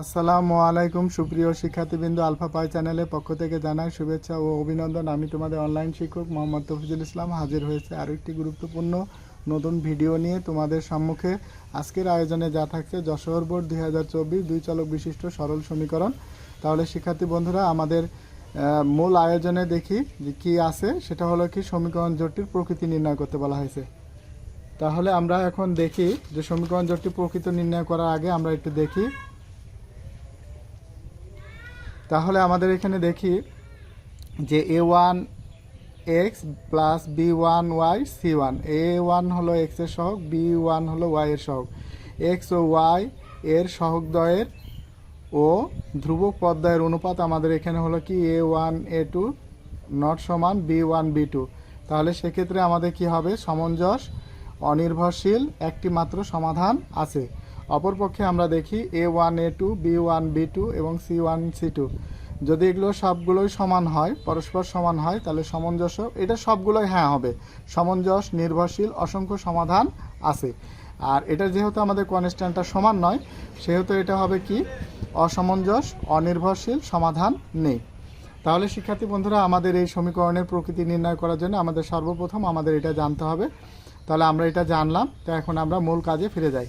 আসসালামু আলাইকুম, সুপ্রিয় শিক্ষার্থীবৃন্দ আলফা পাই চ্যানেলের পক্ষ থেকে জানাই শুভেচ্ছা ও অভিনন্দন। আমি তোমাদের অনলাইন শিক্ষক মোহাম্মদ তফিজুল ইসলাম হাজির হয়েছে আরও একটি গুরুত্বপূর্ণ নতুন ভিডিও নিয়ে তোমাদের সম্মুখে। আজকের আয়োজনে যা থাকছে, যশোর বোর্ড দুই হাজার চব্বিশ দুই চালক বিশিষ্ট সরল সমীকরণ। তাহলে শিক্ষার্থী বন্ধুরা, আমাদের মূল আয়োজনে দেখি যে কী আছে। সেটা হলো কি, সমীকরণ জোটটির প্রকৃতি নির্ণয় করতে বলা হয়েছে। তাহলে আমরা এখন দেখি যে সমীকরণ জোটটি প্রকৃত নির্ণয় করার আগে আমরা একটু দেখি। তাহলে আমাদের এখানে দেখি যে A one x plus B one y C one A one হলো এক্সের সহগ বি ওয়ান হলো ওয়াই এর সহগ। এক্স ও ওয়াই এর সহগদ্বয়ের ও ধ্রুবক পদ্ময়ের অনুপাত আমাদের এখানে হলো কি? A one A two not সমান বি ওয়ান বি টু তাহলে সেক্ষেত্রে আমাদের কি হবে? সমঞ্জস, অনির্ভরশীল একটি মাত্র সমাধান আছে। অপরপক্ষে আমরা দেখি A one A two B one B two এবং সি ওয়ান সি টু যদি এগুলো সবগুলোই সমান হয়, পরস্পর সমান হয়, তাহলে সামঞ্জস্য, এটা সবগুলোই হ্যাঁ হবে। সামঞ্জস নির্ভরশীল, অসংখ্য সমাধান আছে। আর এটা যেহেতু আমাদের কনস্ট্যান্টটা সমান নয়, সেহেতু এটা হবে কি? অসামঞ্জস অনির্ভরশীল, সমাধান নেই। তাহলে শিক্ষার্থী বন্ধুরা, আমাদের এই সমীকরণের প্রকৃতি নির্ণয় করার জন্য আমাদের সর্বপ্রথম আমাদের এটা জানতে হবে। তাহলে আমরা এটা জানলাম, তো এখন আমরা মূল কাজে ফিরে যাই।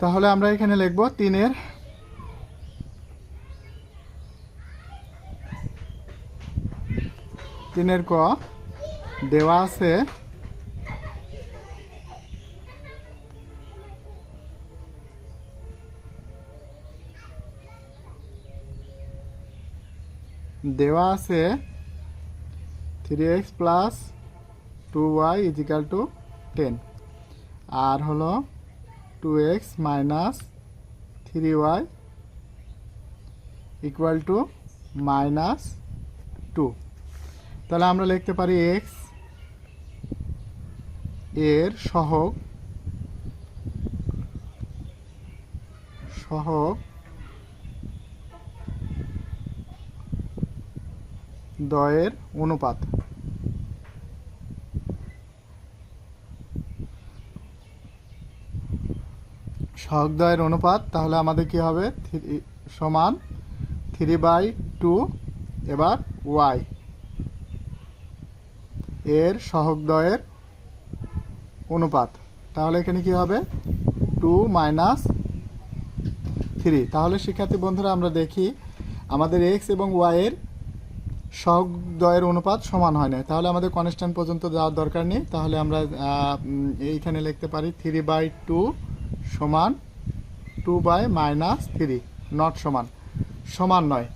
তাহলে আমরা এখানে লিখব তিনের তিনের ক দেওয়া আছে দেওয়া আছে three x plus two y equal to ten আর হলো two x minus three y equal to minus two তাহলে আমরা লিখতে পারি এক্সের সহগ সহগ দয়ের অনুপাত। সহগদ্বয়ের অনুপাত, তাহলে আমাদের কি হবে? থ্রি, সমান থ্রি বাই টু এবার ওয়াই। এর সহগদ্বয়ের অনুপাত। তাহলে এখানে কি হবে? Two minus three. তাহলে শিক্ষার্থী বন্ধুরা, আমরা দেখি আমাদের এক্স এবং ওয়াইয়ের এর সহগদ্বয়ের অনুপাত সমান হয় না তাহলে আমাদের কনস্ট্যান্ট পর্যন্ত যাওয়ার দরকার নেই। তাহলে আমরা এইখানে লিখতে পারি থ্রি বাই টু সমান two by minus three not সমান। সমান নয়।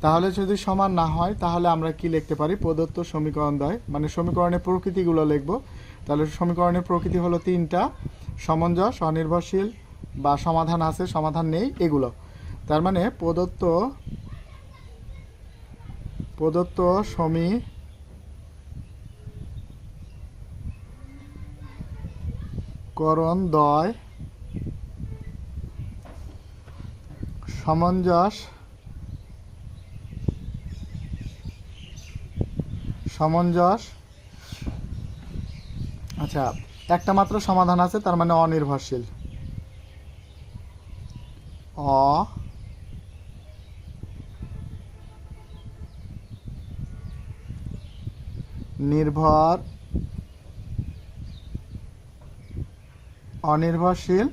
তাহলে যদি সমান না হয়, তাহলে আমরা কি লিখতে পারি? প্রদত্ত সমীকরণ দ্বয় মানে সমীকরণের প্রকৃতিগুলো লিখব। তাহলে সমীকরণের প্রকৃতি হলো তিনটা। সমঞ্জস, অনির্ভরশীল বা সমাধান আছে, সমাধান নেই, এগুলো। তার মানে প্রদত্ত প্রদত্ত সমীকরণ দ্বয় সমঞ্জস সমঞ্জস আচ্ছা একটা মাত্র সমাধান আছে তার মানে অনির্ভরশীল। অ। নির্ভর অনির্ভরশীল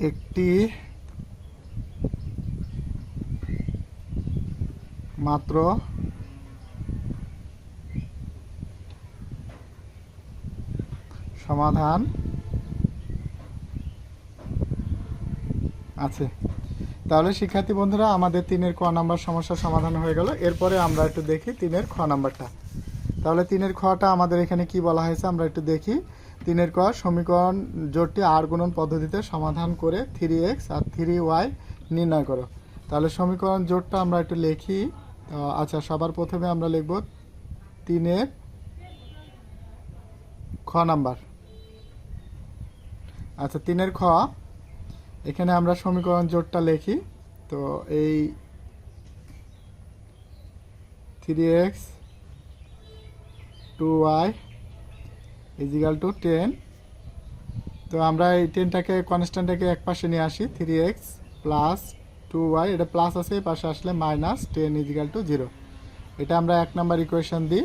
একটি মাত্র সমাধান আছে। তাহলে শিক্ষার্থী বন্ধুরা, আমাদের তিনের ক নাম্বার সমস্যার সমাধান হয়ে গেল। এরপরে আমরা একটু দেখি তিনের খ নাম্বারটা। তাহলে তিনের খটা আমাদের এখানে কি বলা হয়েছে? আমরা একটু দেখি। তিনের ক সমীকরণ জোটটি আর গুণন পদ্ধতিতে সমাধান করে থ্রি এক্স আর থ্রি ওয়াই নির্ণয় করো। তাহলে সমীকরণ জোটটা আমরা একটু লিখি। আচ্ছা সবার প্রথমে আমরা লিখব তিনের খ নাম্বার। আচ্ছা তিনের খ, এখানে আমরা সমীকরণ জোটটা লিখি। তো এই three x two y equal to ten তো আমরা এই টেনটাকে কনস্ট্যান্টটাকে এক পাশে নিয়ে আসি three x plus two y এটা প্লাস আছে পাশে আসলে minus ten equal to zero এটা আমরা এক নাম্বার ইকুয়েশন দিই।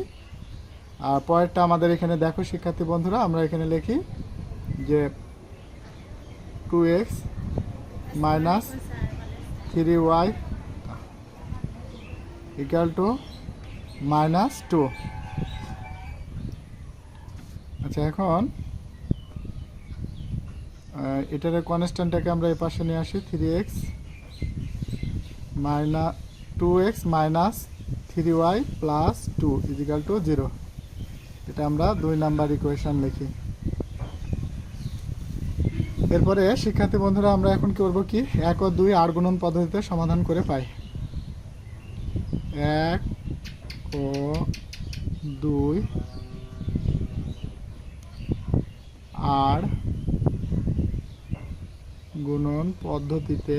আর পরেরটা আমাদের এখানে দেখো, শিক্ষার্থী বন্ধুরা, আমরা এখানে লিখি যে two x minus three y equal to minus two আচ্ছা এখন এটার কনস্ট্যান্টটাকে আমরা এই পাশে নিয়ে আসি three x minus two x minus three y plus two equal to zero এটা আমরা দুই নাম্বার ইকুয়েশন লিখি। এরপরে শিক্ষার্থী বন্ধুরা, আমরা এখন কি করব কি? এক ও দুই আট গুণন পদ্ধতিতে সমাধান করে পাই। এক ও দুই আর গুণন পদ্ধতিতে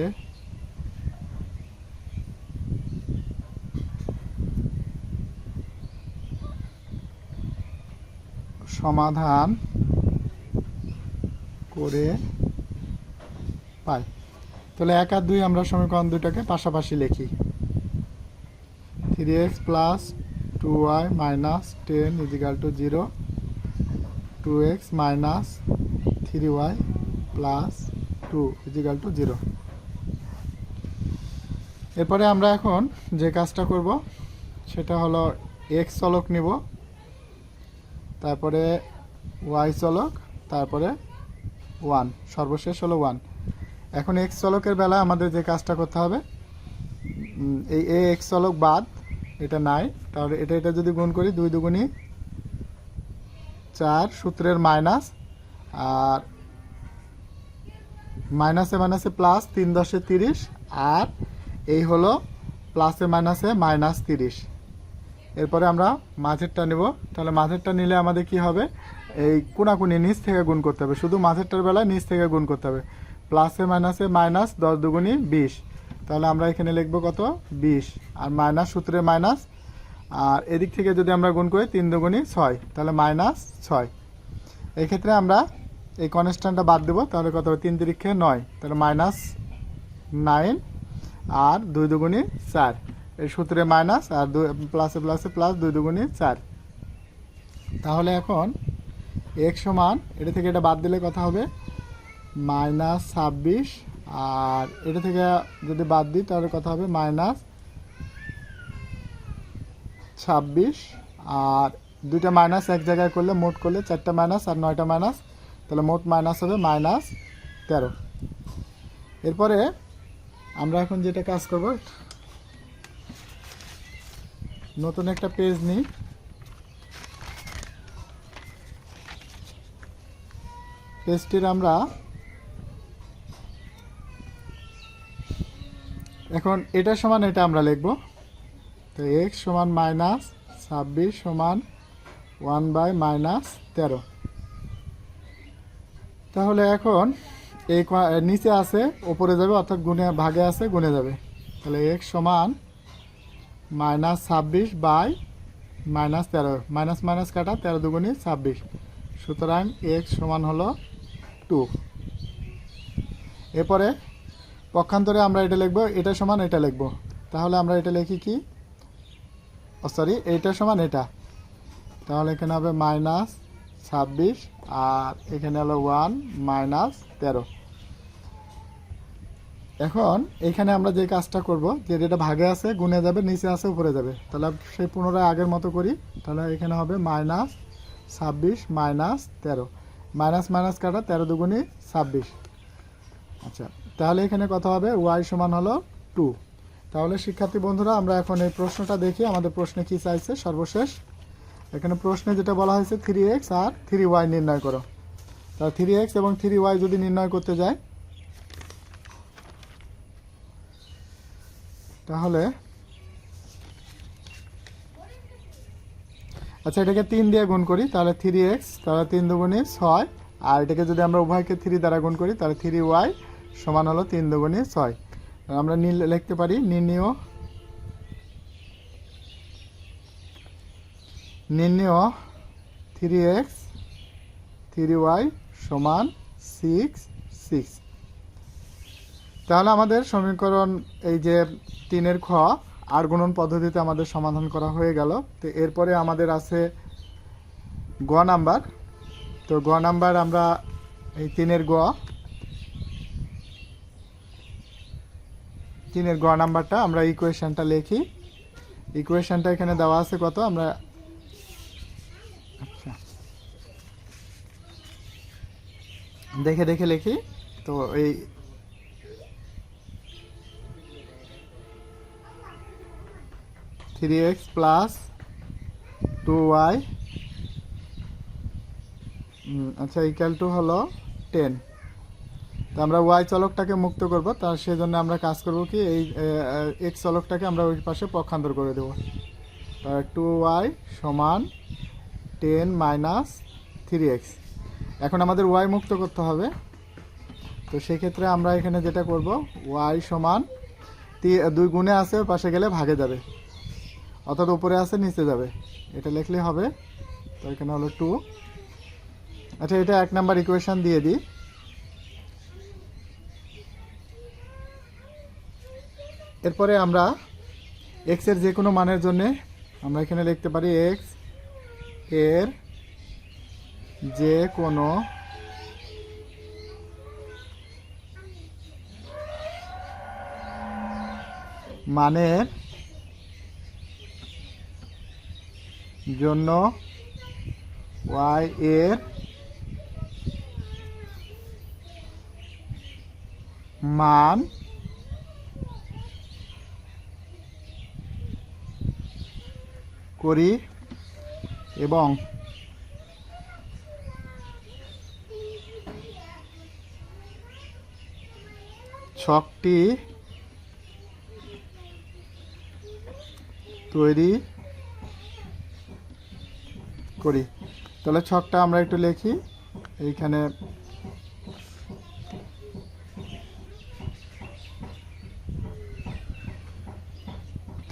সমাধান করে পাই। তাহলে এক আর দুই আমরা সমীকরণ দুটাকে পাশাপাশি লিখি। Three x plus two y minus ten equal to zero two x minus three y plus two equal to zero এরপরে আমরা এখন যে কাজটা করব, সেটা হলো এক্স চলক নিব। তারপরে ওয়াই চলক, তারপরে ওয়ান সর্বশেষ হলো ওয়ান এখন এক্স চলকের বেলা আমাদের যে কাজটা করতে হবে এই এ এক্স চলক বাদ, এটা নাই, তাহলে এটা এটা যদি গুণ করি দুই দুগুণি চার সূত্রের মাইনাস আর মাইনাসে মাইনাসে প্লাস তিন দশে তিরিশ, আর এই হলো প্লাসে মাইনাসে মাইনাস তিরিশ। এরপরে আমরা মাঝেরটা নেব। তাহলে মাঝেরটা নিলে আমাদের কি হবে? এই কোনাকুনি নিচ থেকে গুণ করতে হবে। শুধু মাঝেরটার বেলায় নিচ থেকে গুণ করতে হবে। প্লাসে, মাইনাসে, মাইনাস দশ দুগুণি বিশ। তাহলে আমরা এখানে লিখব কত? বিশ। আর মাইনাস সূত্রে মাইনাস। আর এদিক থেকে যদি আমরা গুণ করি, তিন দুগুণি ছয়। তাহলে মাইনাস ছয়। এই ক্ষেত্রে আমরা এই কনস্ট্যান্টটা বাদ দেবো। তাহলে কত হবে? তিন তিরিক্ষে নয়। তাহলে মাইনাস নাইন আর দুই দুগুণি চার। সূত্রে মাইনাস আর দু প্লাসে প্লাসে প্লাস দুই দুগুণি চার। তাহলে এখন এক সমান, এটা থেকে এটা বাদ দিলে কথা হবে, মাইনাস ছাব্বিশ, আর এটা থেকে যদি বাদ দিই তাহলে কথা হবে মাইনাস ছাব্বিশ, আর দুইটা মাইনাস এক জায়গায় করলে মোট করলে চারটা মাইনাস আর নয়টা মাইনাস, তাহলে মোট মাইনাস হবে মাইনাস তেরো। এরপরে আমরা এখন যেটা কাজ করব নতুন একটা পেজ নিই। পেজটির আমরা এখন এটা সমান এটা আমরা লিখব। তো এক্স সমান মাইনাস ছাব্বিশ সমান ওয়ান বাই মাইনাস তেরো। তাহলে এখন এই নিচে আছে, ওপরে যাবে অর্থাৎ গুণে ভাগে আছে, গুণে যাবে। তাহলে এক্স সমান মাইনাস ছাব্বিশ বাই মাইনাস তেরো, মাইনাস মাইনাস কাটা তেরো দুগুণি ছাব্বিশ। সুতরাং এক্স সমান হলো টু। এরপরে পক্ষান্তরে আমরা এটা লিখব, এটা সমান এটা লিখব। তাহলে আমরা এটা লিখি কি? ও সরি এইটা সমান এটা। তাহলে এখানে হবে মাইনাস ছাব্বিশ আর এখানে হলো ওয়ান মাইনাস তেরো। এখন এখানে আমরা যে কাজটা করব, যে যেটা ভাগে আছে গুণে যাবে, নিচে আছে, উপরে যাবে। তাহলে সেই পুনরায় আগের মতো করি। তাহলে এখানে হবে মাইনাস ছাব্বিশ মাইনাস তেরো। মাইনাস মাইনাস কাটা তেরো দুগুণি ছাব্বিশ। আচ্ছা তাহলে এখানে কত হবে ওয়াই সমান হলো টু। তাহলে শিক্ষার্থী বন্ধুরা, আমরা এখন এই প্রশ্নটা দেখি, আমাদের প্রশ্নে কি চাইছে সর্বশেষ। এখানে প্রশ্নে যেটা বলা হয়েছে থ্রি এক্স আর থ্রি ওয়াই নির্ণয় করো। তা থ্রি এক্স এবং থ্রি ওয়াই যদি নির্ণয় করতে যায় তাহলে আচ্ছা এটাকে তিন দিয়ে গুণ করি, তাহলে থ্রি এক্স তাহলে তিন দুগুণে ছয়, আর এটাকে যদি আমরা উভয়কে থ্রি দ্বারা গুণ করি, তাহলে থ্রি ওয়াই সমান হলো তিন দুগুণে ছয়। আমরা নীল লিখতে পারি, নির্ণীয় নির্ণীয় থ্রি এক্স থ্রি ওয়াই সমান সিক্স সিক্স তাহলে আমাদের সমীকরণ এই যে তিনের খ আর গুণন পদ্ধতিতে আমাদের সমাধান করা হয়ে গেল। তো এরপরে আমাদের আছে গ নাম্বার। তো গ নাম্বার আমরা এই তিনের গ তিনের গ নাম্বারটা আমরা ইকুয়েশনটা লিখি। ইকুয়েশনটা এখানে দেওয়া আছে কত? আমরা আচ্ছা। দেখে দেখে লিখি। তো এই three x plus two y আচ্ছা ইকাল টু হলো টেন তো আমরা ওয়াই চলকটাকে মুক্ত করব তার সেজন্য আমরা কাজ করব কি, এই এক্স চলকটাকে আমরা ওই পাশে পক্ষান্তর করে দেবো। টু ওয়াই সমান টেন মাইনাস থ্রি এক্স এখন আমাদের ওয়াই মুক্ত করতে হবে। তো সেক্ষেত্রে আমরা এখানে যেটা করব ওয়াই সমান দুই গুণে আছে পাশে গেলে ভাগে যাবে। অর্থাৎ উপরে আছে, নিচে যাবে। এটা লিখলেই হবে, তো এখানে হলো টু আচ্ছা এটা এক নাম্বার ইকুয়েশান দিয়ে দিই। এরপরে আমরা এক্সের যে কোনো মানের জন্য আমরা এখানে লিখতে পারি এক্সের যে কোনো মানের জন্য ওয়াই এর মান করি এবং ছকটি তৈরি করি। তাহলে ছকটা আমরা একটু লিখি। এইখানে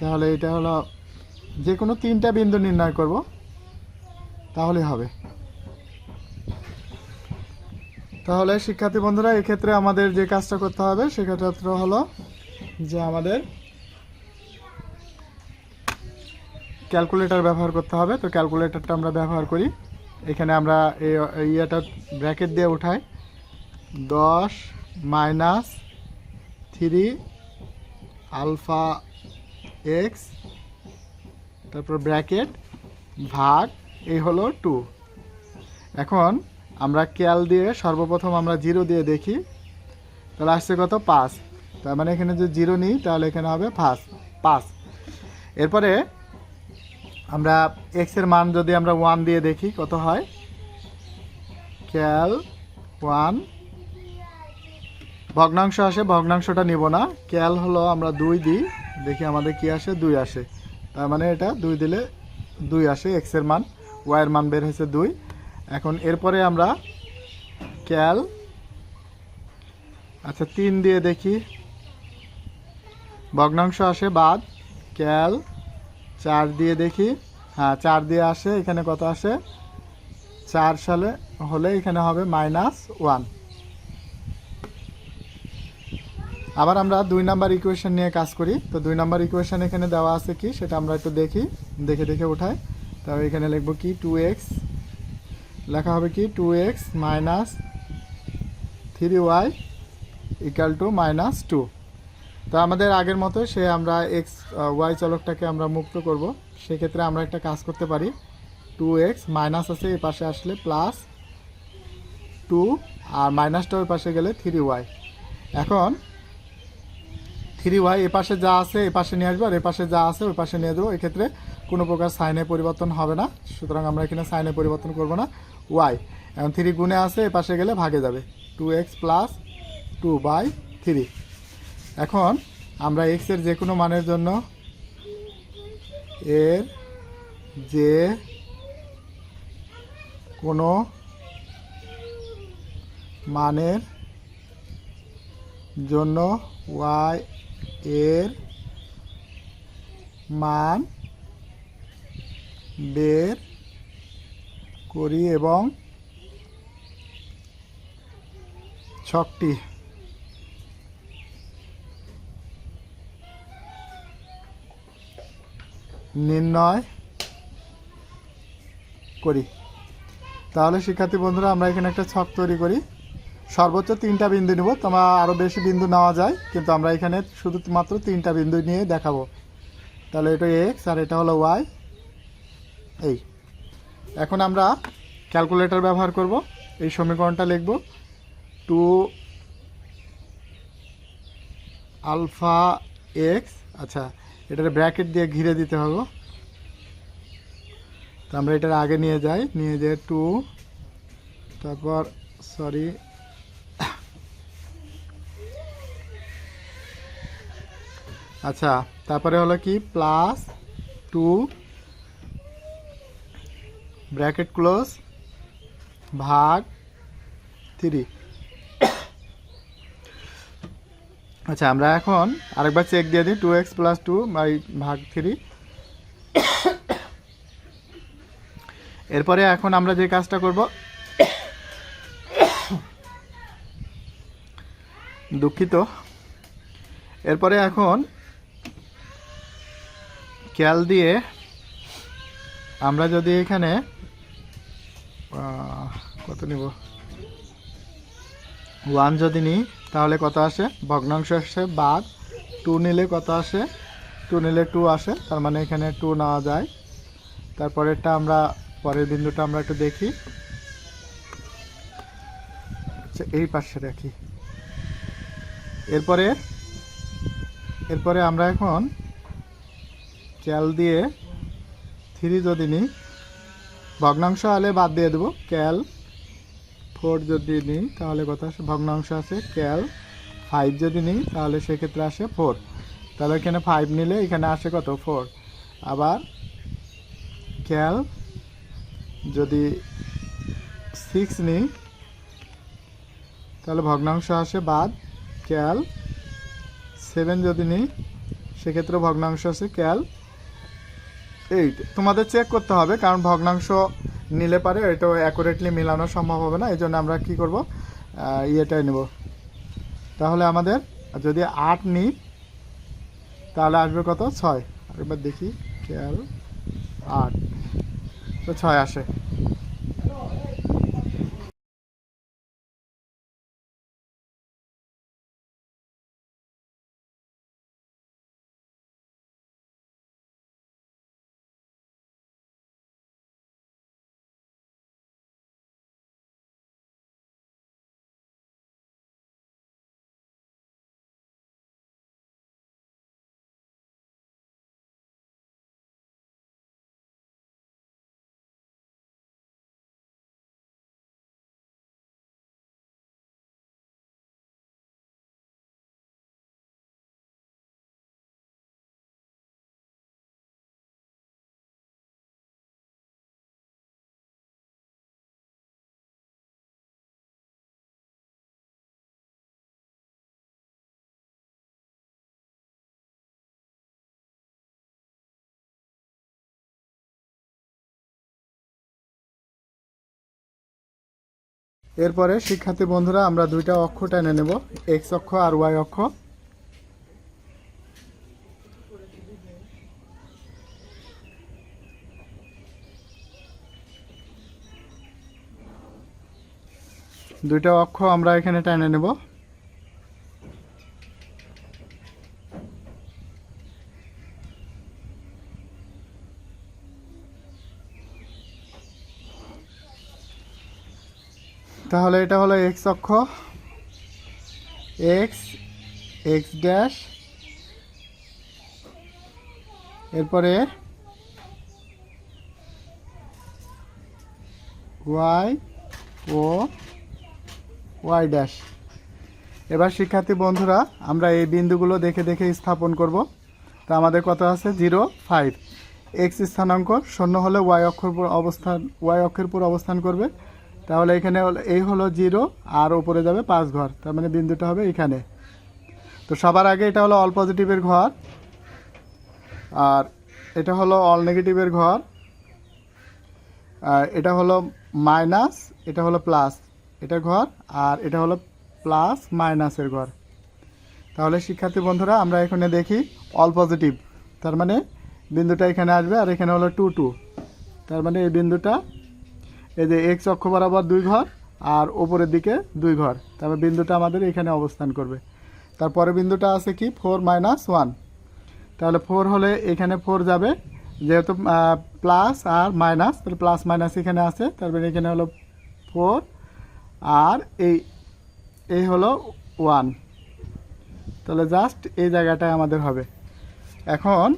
তাহলে এটা হলো যে কোনো তিনটা বিন্দু নির্ণয় করব, তাহলে হবে। তাহলে শিক্ষার্থী বন্ধুরা, এক্ষেত্রে আমাদের যে কাজটা করতে হবে, সেক্ষেত্রে হলো যে আমাদের ক্যালকুলেটর ব্যবহার করতে হবে। তো ক্যালকুলেটারটা আমরা ব্যবহার করি। এখানে আমরা ইয়েটা ব্র্যাকেট দিয়ে উঠাই। দশ মাইনাস থ্রি আলফা এক্স তারপর ব্র্যাকেট ভাগ, এই হলো টু এখন আমরা ক্যাল দিয়ে সর্বপ্রথম আমরা জিরো দিয়ে দেখি। তাহলে আসছে কত? পাঁচ। তার মানে এখানে যে জিরো নিই, তাহলে এখানে হবে পাঁচ। পাঁচ। এরপরে আমরা এক্সের মান যদি আমরা ওয়ান দিয়ে দেখি, কত হয়? ক্যাল ওয়ান ভগ্নাংশ আসে, ভগ্নাংশটা নিব না। ক্যাল হলো আমরা দুই দিই, দেখি আমাদের কি আসে? দুই আসে। তার মানে এটা দুই দিলে দুই আসে এক্সের মান। ওয়াই এর মান বের হয়েছে দুই। এখন এরপরে আমরা ক্যাল আচ্ছা তিন দিয়ে দেখি। ভগ্নাংশ আসে বাদ ক্যাল চার দিয়ে দেখি। হ্যাঁ চার দিয়ে আসে, এখানে কত আসে? চার সালে হলে এখানে হবে মাইনাস ওয়ান আবার আমরা দুই নাম্বার ইকুয়েশন নিয়ে কাজ করি। তো দুই নাম্বার ইকুয়েশন এখানে দেওয়া আছে কি? সেটা আমরা একটু দেখি। দেখে দেখে উঠাই। তবে এখানে লিখব কি? টু এক্স লেখা হবে কি? Two x minus three y equal to minus two তো আমাদের আগের মতো সে আমরা এক্স ওয়াই চলকটাকে আমরা মুক্ত করব। সেক্ষেত্রে আমরা একটা কাজ করতে পারি। টু এক্স মাইনাস আছে এই পাশে আসলে প্লাস টু আর মাইনাসটা ওই পাশে গেলে থ্রি ওয়াই এখন থ্রি ওয়াই এ পাশে যা আছে, এ পাশে নিয়ে আসব, আর এ পাশে যা আছে, ওই পাশে নিয়ে দেবো এক্ষেত্রে কোনো প্রকার সাইনে পরিবর্তন হবে না, সুতরাং আমরা এখানে সাইনে পরিবর্তন করব না ওয়াই এখন থ্রি গুণে আছে, এ পাশে গেলে ভাগে যাবে। Two x plus two by three এখন আমরা এক্সের যে কোনো মানের জন্য এর যে কোনো মানের জন্য ওয়াই এর মান বের করি এবং ছকটি নির্ণয় করি। তাহলে শিক্ষার্থী বন্ধুরা, আমরা এখানে একটা ছক তৈরি করি। সর্বোচ্চ তিনটা বিন্দু নিব, তোমার আরও বেশি বিন্দু নেওয়া যায়, কিন্তু আমরা এখানে শুধুমাত্র তিনটা বিন্দু নিয়ে দেখাবো। তাহলে এটা এক্স আর এটা হলো ওয়াই এই। এখন আমরা ক্যালকুলেটর ব্যবহার করব, এই সমীকরণটা লিখব। টু আলফা এক্স আচ্ছা এটার ব্র্যাকেট দিয়ে ঘিরে দিতে হবে। তো আমরা এটার আগে নিয়ে যাই। নিয়ে যেয়ে টু তারপর সরি আচ্ছা তারপরে হলো কি? প্লাস টু ব্র্যাকেট ক্লোজ ভাগ থ্রি আচ্ছা আমরা এখন আরেকবার চেক দিয়ে দিই two x plus two by ভাগ থ্রি এরপরে এখন আমরা যে কাজটা করব, দুঃখিত। এরপরে এখন ক্যাল দিয়ে আমরা যদি এখানে কত নিব? ওয়ান যদি নিই তাহলে কত আসে? ভগ্নাংশ আসে বাদ। টু নিলে কত আসে? টু নিলে টু আসে, তার মানে এখানে টু নেওয়া যায়। তারপরেরটা আমরা, পরের বিন্দুটা আমরা একটু দেখি। আচ্ছা এই পাশে রাখি এরপরে এরপরে আমরা এখন ক্যাল দিয়ে থ্রি যদি নিই, ভগ্নাংশ হলে বাদ দিয়ে দেবো। ক্যাল ফোর যদি নিই, তাহলে কত আসে ভগ্নাংশ আছে ক্যাল ফাইভ যদি নিই, তাহলে সেক্ষেত্রে আসে ফোর তাহলে এখানে ফাইভ নিলে এখানে আসে কত? ফোর আবার ক্যাল যদি সিক্স নিই, তাহলে ভগ্নাংশ আসে বাদ। ক্যাল সেভেন যদি নিই, সেক্ষেত্রে ভগ্নাংশ আছে ক্যাল এইট তোমাদের চেক করতে হবে, কারণ ভগ্নাংশ নিলে পারে, এটা অ্যাকুরেটলি মেলানো সম্ভব হবে না এই জন্য আমরা কি করব? ইয়েটাই নেব। তাহলে আমাদের, যদি আট নিই, তাহলে আসবে কত? ছয়। আরেকবার দেখি, খেয়াল, আট। তো ছয় আসে। এরপরে শিক্ষার্থী বন্ধুরা, আমরা দুইটা অক্ষ টেনে নেব। এক্স অক্ষ আর ওয়াই অক্ষ। দুইটা অক্ষ আমরা এখানে টেনে নেব। তাহলে এটা হলো এক্স অক্ষ। এক্স এক্স ড্যাশ এরপরে ওয়াই ও ওয়াই ড্যাশ এবার শিক্ষার্থী বন্ধুরা, আমরা এই বিন্দুগুলো দেখে দেখে স্থাপন করব। তা আমাদের কত আছে? জিরো ফাইভ এক্স স্থানাঙ্ক শূন্য হলে ওয়াই অক্ষর অবস্থান ওয়াই অক্ষের উপর অবস্থান করবে। তাহলে এখানে এই হলো জিরো, আর উপরে যাবে পাঁচ ঘর। তার মানে বিন্দুটা হবে এখানে। তো সবার আগে এটা হলো অল পজিটিভের ঘর, আর এটা হলো অল নেগেটিভের ঘর, আর এটা হলো মাইনাস এটা হলো প্লাস এটা ঘর, আর এটা হলো প্লাস মাইনাসের ঘর। তাহলে শিক্ষার্থী বন্ধুরা, আমরা এখানে দেখি অল পজিটিভ তার মানে বিন্দুটা এখানে আসবে, আর এখানে হলো টু টু তার মানে এই বিন্দুটা এই যে এক্স অক্ষ বরাবর দুই ঘর আর ওপরের দিকে দুই ঘর। তারপর বিন্দুটা আমাদের এখানে অবস্থান করবে। তারপরে বিন্দুটা আছে কি? ফোর মাইনাস ওয়ান তাহলে ফোর হলে এখানে ফোর যাবে। যেহেতু প্লাস আর মাইনাস তাহলে প্লাস মাইনাস এখানে আছে। তারপরে এখানে হলো ফোর আর এই এই হলো ওয়ান তাহলে জাস্ট এই জায়গাটায় আমাদের হবে। এখন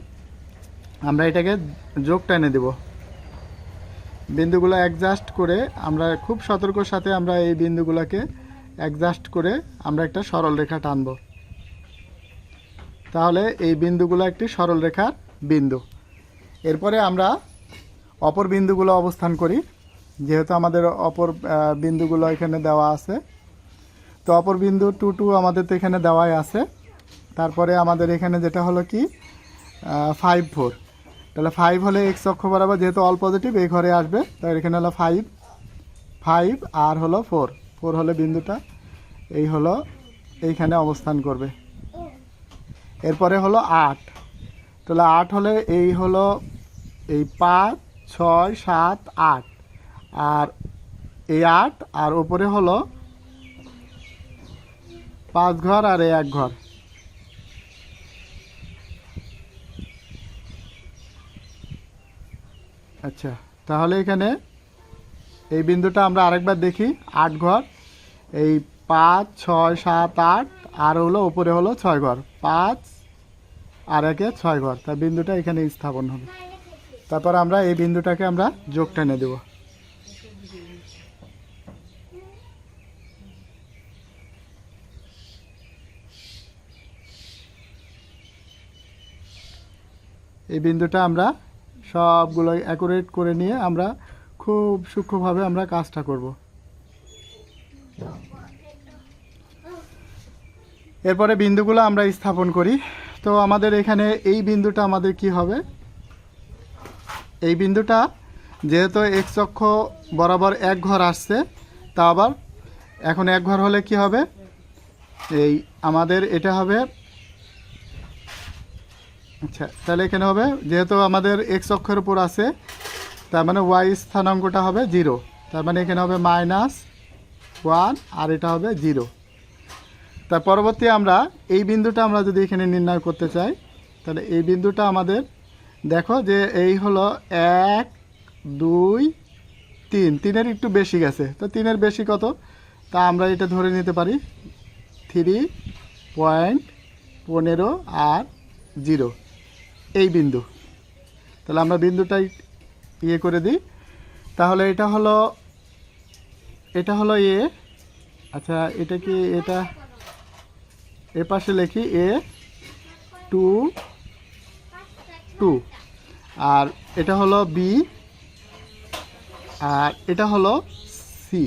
আমরা এটাকে যোগ টেনে দেব। বিন্দুগুলো অ্যাডজাস্ট করে আমরা খুব সতর্কর সাথে আমরা এই বিন্দুগুলোকে অ্যাডজাস্ট করে আমরা একটা সরল রেখা টানব। তাহলে এই বিন্দুগুলো একটি সরল রেখার বিন্দু। এরপরে আমরা অপর বিন্দুগুলো অবস্থান করি, যেহেতু আমাদের অপর বিন্দুগুলো এখানে দেওয়া আছে। তো অপর বিন্দু টু টু আমাদের তো এখানে দেওয়াই আছে। তারপরে আমাদের এখানে যেটা হলো কি ফাইভ ফোর তাহলে ফাইভ হলে এক্স অক্ষ বরাবর যেহেতু অল পজিটিভ এই ঘরে আসবে, তাই এখানে হলো ফাইভ ফাইভ আর হলো ফোর ফোর হলে বিন্দুটা, এই হলো এইখানে অবস্থান করবে। এরপরে হলো আট। তাহলে আট হলে এই হলো এই পাঁচ, ছয়, সাত, আট। আর এই আট আর ওপরে হলো পাঁচ ঘর আর এই এক ঘর। আচ্ছা তাহলে এখানে এই বিন্দুটা আমরা আরেকবার দেখি, আট ঘর। এই পাঁচ, ছয়, সাত, আট, আর হলো উপরে হলো ছয় ঘর। পাঁচ আর একে ছয় ঘর। তার বিন্দুটা এখানে স্থাপন হবে। তারপর আমরা এই বিন্দুটাকে আমরা যোগ টেনে দেব। এই বিন্দুটা আমরা সবগুলো অ্যাকুরেট করে নিয়ে আমরা খুব সূক্ষ্মভাবে আমরা কাজটা করব। এরপরে বিন্দুগুলো আমরা স্থাপন করি। তো আমাদের এখানে এই বিন্দুটা আমাদের কি হবে? এই বিন্দুটা যেহেতু এক্স অক্ষ বরাবর এক ঘর আসছে, তা আবার এখন এক ঘর হলে কি হবে? এই আমাদের এটা হবে আচ্ছা তাহলে এখানে হবে, যেহেতু আমাদের এক্স অক্ষের উপর আছে, তার মানে ওয়াই স্থানাঙ্কটা হবে জিরো তার মানে এখানে হবে মাইনাস ওয়ান আর এটা হবে জিরো তার পরবর্তী আমরা এই বিন্দুটা আমরা যদি এখানে নির্ণয় করতে চাই, তাহলে এই বিন্দুটা আমাদের, দেখো যে এই হলো এক, দুই, তিন। তিনের একটু বেশি গেছে। তো তিনের বেশি কত? তা আমরা এটা ধরে নিতে পারি থ্রি পয়েন্ট পনেরো আর জিরো এই বিন্দু। তাহলে আমরা বিন্দুটাই ইয়ে করে দিই। তাহলে এটা হলো এটা হলো এ। আচ্ছা এটা কি এটা? এ পাশে লিখি এ টু টু। আর এটা হলো বি। আর এটা হলো সি।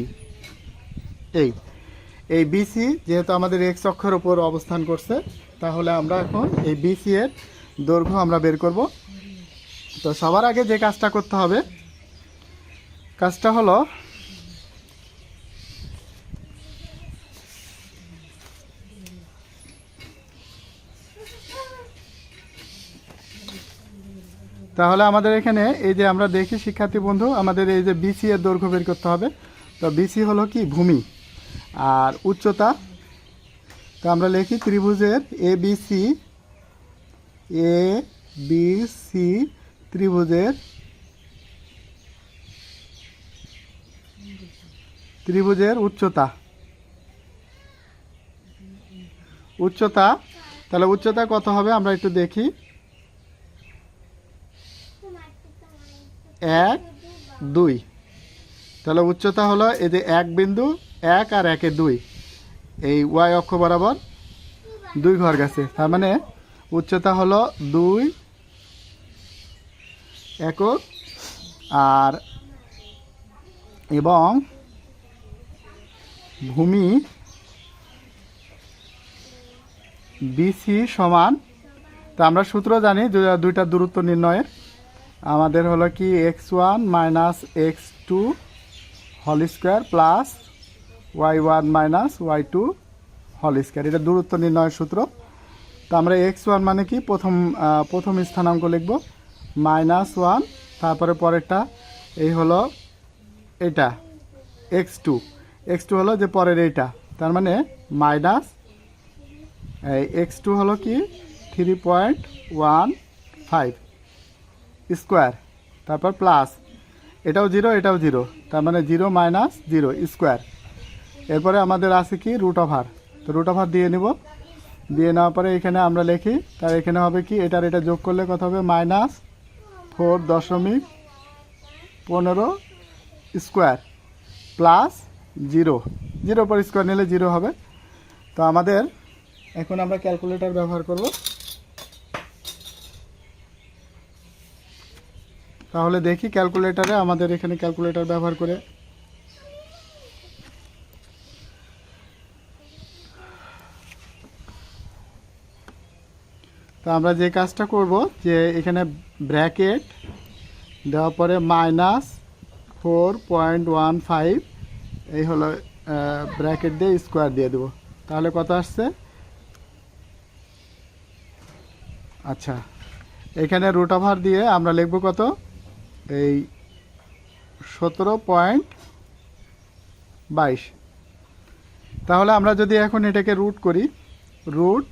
এই এই বিসি যেহেতু আমাদের এক্স অক্ষের উপর অবস্থান করছে, তাহলে আমরা এখন এই বিসি এর দৈর্ঘ্য আমরা বের করব। তো সবার আগে যে কাজটা করতে হবে, কাজটা হলো তাহলে আমাদের এখানে এই যে আমরা দেখি, শিক্ষার্থী বন্ধু, আমাদের এই যে বিসি এর দৈর্ঘ্য বের করতে হবে। তো বিসি হলো কি? ভূমি। আর উচ্চতা, তো আমরা লিখি ত্রিভুজের A B C A B C ত্রিভুজের ত্রিভুজের উচ্চতা। উচ্চতা, তাহলে উচ্চতা কত হবে আমরা একটু দেখি। এক, দুই। তাহলে উচ্চতা হলো এই যে এক বিন্দু, এক আর একে দুই। এই ওয়াই অক্ষ বরাবর দুই ঘর গেছে। তার মানে উচ্চতা হলো দুই একক, আর এবং ভূমি বিসি সমান, তো আমরা সূত্র জানি দুইটা দূরত্ব নির্ণয়ের। আমাদের হলো কি x one minus x two whole square plus y one minus y two whole square এটা দূরত্ব নির্ণয়ের সূত্র। তো আমরা এক্স ওয়ান মানে কি? প্রথম প্রথম স্থানাঙ্ক লিখব। মাইনাস ওয়ান তারপরে পরেরটা, এই হলো এটা এক্স টু এক্স টু হলো যে পরের এইটা, তার মানে মাইনাস এই এক্স টু হলো কি? Three point one five square তারপর প্লাস এটাও জিরো এটাও জিরো তার মানে জিরো মাইনাস জিরো স্কোয়ার এরপরে আমাদের আছে কি? রুট ওভার তো রুট ওভার দিয়ে নিব। দিয়ে নেওয়ার পরে এখানে আমরা লিখি, তার এখানে হবে কি, এটার এটা যোগ করলে কত হবে? মাইনাস ফোর দশমিক পনেরো স্কোয়ার প্লাস জিরো। জিরো পর স্কোয়ার নিলে জিরো হবে। তো আমাদের এখন আমরা ক্যালকুলেটর ব্যবহার করব। তাহলে দেখি ক্যালকুলেটরে আমাদের এখানে ক্যালকুলেটর ব্যবহার করে তো আমরা যে কাজটা করব, যে এখানে ব্র্যাকেট, দেওয়ার পরে minus four point one five, এই হলো ব্র্যাকেট দিয়ে স্কোয়ার দিয়ে দেবো। তাহলে কত আসছে? আচ্ছা এখানে রুট ওভার দিয়ে আমরা লিখব কত? এই সতেরো পয়েন্ট বাইশ। তাহলে আমরা যদি এখন এটাকে রুট করি রুট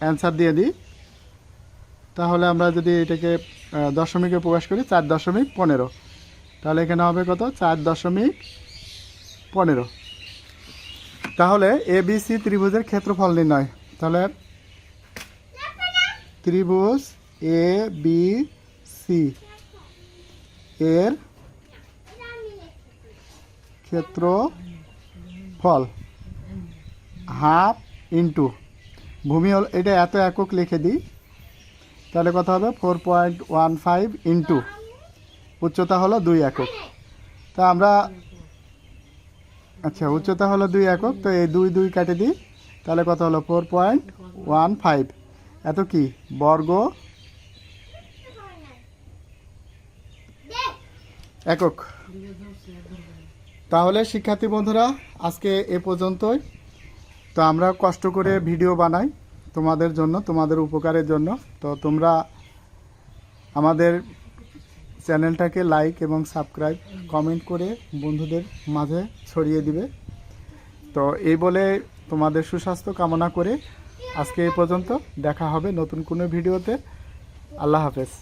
অ্যান্সার দিয়ে দিই। তাহলে আমরা যদি এটাকে দশমিকে প্রকাশ করি, চার দশমিক পনেরো। তাহলে এখানে হবে কত? চার দশমিক পনেরো। তাহলে এ বি সি ত্রিভুজের ক্ষেত্রফল নির্ণয়। তাহলে ত্রিভুজ এ বি সি এর ক্ষেত্রফল হাফ ইন্টু। ভূমি হল, এটা এত একক লিখে দিই তাহলে কত হবে? Four point one five into উচ্চতা হলো দুই একক। তা আমরা আচ্ছা উচ্চতা হলো দুই একক, তো এই দুই দুই কাটে দিই, তাহলে কত হলো? ফোর পয়েন্ট ওয়ান ফাইভ এত কি? বর্গ একক। তাহলে শিক্ষার্থী বন্ধুরা, আজকে এ পর্যন্তই। তো আমরা কষ্ট করে ভিডিও বানাই। তোমাদের জন্য, তোমাদের উপকারের জন্য। তো তোমরা আমাদের চ্যানেলটাকে লাইক এবং সাবস্ক্রাইব কমেন্ট করে বন্ধুদের মাঝে ছড়িয়ে দিবে। তো এই বলে তোমাদের সুস্বাস্থ্য কামনা করে আজকে এই পর্যন্ত দেখা হবে নতুন কোনো ভিডিওতে। আল্লাহ হাফেজ।